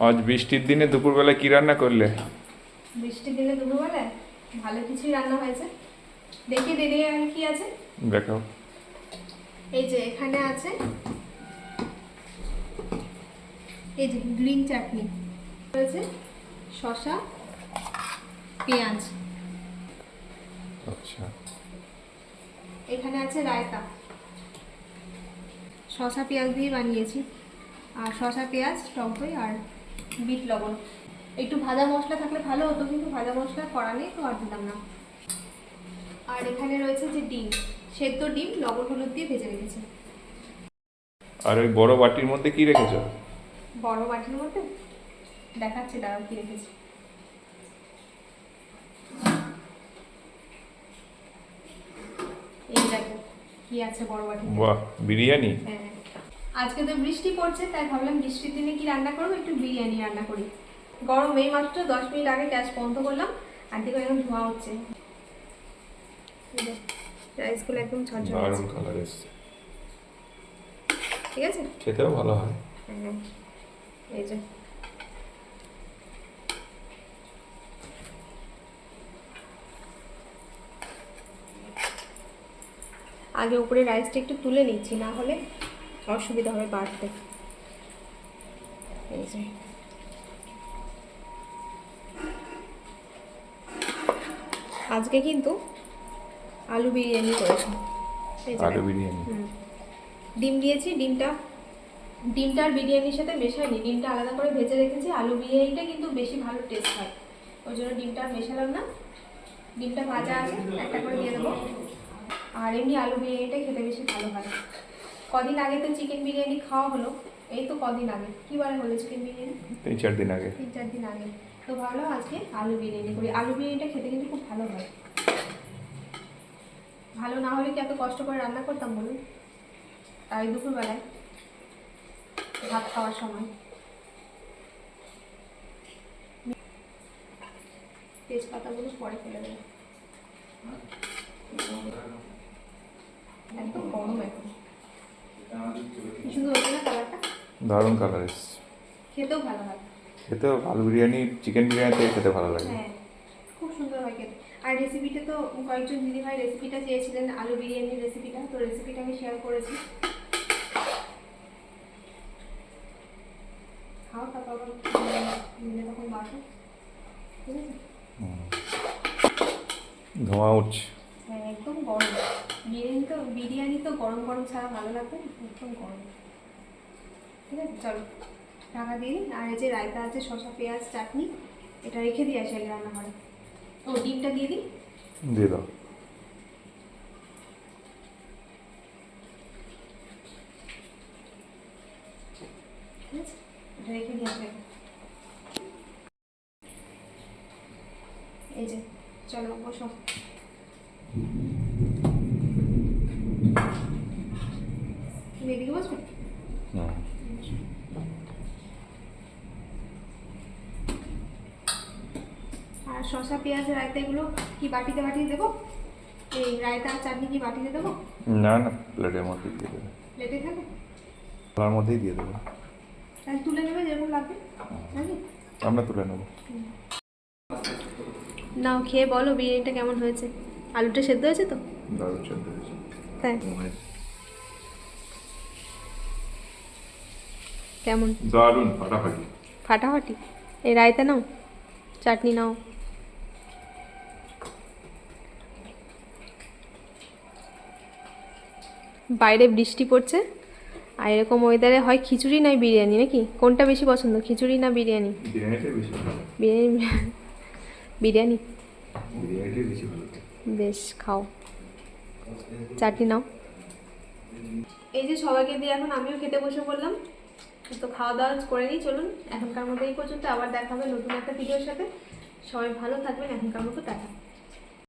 আজ বৃষ্টির দিনে দুপুরবেলা কি রান্না করলে? বৃষ্টির দিনে দুপুরবেলায় ভালো কিছুই রান্না হয়েছে। দেখি দিদি আর কি আছে। দেখাও। এই যে এখানে আছে। এই যে গ্রিন চাটনি। রয়েছে শসা পেঁয়াজ। আচ্ছা। এখানে আছে রায়তা। শসা পেঁয়াজ দিয়ে বানিয়েছি। আর শসা পেঁয়াজ টক দই আর বিট লবণ। একটু ভাজা মশলা থাকলে ভালো হতো কিন্তু ভাজা মশলা করা নেই তো আর দিলাম না। আর এখানে রয়েছে যে ডিম সেদ্ধ ডিম লবণ হলুদ দিয়ে ভেজে রেখেছি। আর ওই বড় বাটির মধ্যে কি রেখেছো? বড় বাটির মধ্যে? দেখাচ্ছি দাঁড়াও কি রেখেছি। এই দেখো কি আছে বড় বাটি বাহ বিরিয়ানি? হ্যাঁ। আজকে তো বৃষ্টি পড়ছে তাই ভাবলাম বৃষ্টির দিনে কি রান্না করব? একটু বিরিয়ানি রান্না করি। গরম এই মাত্র দশ মিনিট আগে গ্যাস বন্ধ করলাম আর দেখো এখন ধোঁয়া হচ্ছে। রাইসগুলো একদম ঝরঝরে দারুণ কালার এসছে। ঠিক আছে? খেতেও ভালো হয় হ্যাঁ। এই যে। আগে উপরে রাইসটা একটু তুলে নিচ্ছি না হলে অসুবিধা হবে বাড়তে। এই যে। আজকে কিন্তু আলু বিরিয়ানি করেছি। আলু বিরিয়ানি। ডিম দিয়েছি ডিমটা ডিমটা আর বিরিয়ানির সাথে মেশাইনি। ডিমটা আলাদা করে ভেজে রেখেছি। আলু বিরিয়ানিটা কিন্তু বেশি ভালো টেস্ট হয়। ওই জন্য ডিমটা মেশালাম না। ডিমটা ভাজা আছে একটা করে দিয়ে দেবো। আর এমনি আলু বিরিয়ানিটা খেতে বেশি ভালো হয় কদিন আগে তো চিকেন বিরিয়ানি খাওয়া হলো। এই তো কদিন আগে। কি বার হলো চিকেন বিরিয়ানি? তিন চার দিন আগে। তিন চার দিন আগে। তো ভালো আজকে আলু বিরিয়ানি করি। আলু বিরিয়ানিটা খেতে কিন্তু খুব ভালো হয়। ভালো না হলে কি এত কষ্ট করে রান্না করতাম বলুন? তাই দুপুরবেলায় ভাত খাওয়ার সময়। তেজপাতাগুলো পরে ফেলে দেবো। একদম গরম এখন কি সুন্দর হচ্ছে না কালারটা দারুণ কালার এসছে। খেতেও ভালো হয়। খেতেও আলু বিরিয়ানি চিকেন বিরিয়ানি খেতে ভালো লাগে। হ্যাঁ খুব সুন্দর হয় খেতে। আর রেসিপিটা তো কয়েকজন দিদিভাই রেসিপিটা চেয়েছিলেন আলু বিরিয়ানির রেসিপিটা তো রেসিপিটা আমি শেয়ার করেছি। খাও তারপর মিলে তখন বাসো। ঠিক আছে? ধোঁয়া উঠছে। গরম। বিরিয়ানি তো বিরিয়ানি তো গরম গরম ছাড়া ভালো লাগবে একদম গরম। ঠিক আছে চলো। ঢাকা দিয়ে। আর এই যে রায়তা আছে শসা পেঁয়াজ চাটনি এটা রেখে দিয়ে আসি আগে রান্নাঘরে। ও ডিমটা দিয়ে দিই। দিয়ে দাও। ঠিক আছে এটা রেখে দিয়ে আসবে এই যে চলো বসো। আর শসা পেঁয়াজ রায়তা এগুলো কি বাটিতে বাটিতে দেবো? এই রায়তা আর চাটনি কি বাটিতে দেবো? না না প্লেটের মধ্যে দিয়ে দেবে। প্লেটে থালার মধ্যেই দিয়ে দেবো। তাহলে তুলে নেবে যেরকম লাগবে নাকি? আমরা তুলে নেব। নাও খেয়ে বলো বিরিয়ানিটা কেমন হয়েছে? আলুটা সেদ্ধ হয়েছে তো? দারুণ চলতে হয়েছে। তাই। কেমন? দারুণ ফাটাফাটি। ফাটাফাটি? এই রায়তা নাও চাটনি নাও। বাইরে বৃষ্টি পড়ছে আর এরকম ওয়েদারে হয় খিচুড়ি নয় বিরিয়ানি নাকি? কোনটা বেশি পছন্দ খিচুড়ি না বিরিয়ানি? বিরিয়ানি বিরিয়ানি? বিরিয়ানিটাই বেশি ভালো বেশ খাও। চাটনি নাও। এই যে সবাইকে দিয়ে এখন আমিও খেতে বসে পড়লাম। তো খাওয়া দাওয়া করে নিই, চলুন, এখনকার মতো এই পর্যন্ত আবার দেখা হবে নতুন একটা ভিডিওর সাথে। সবাই ভালো থাকবেন, এখনকার মতো টাটা।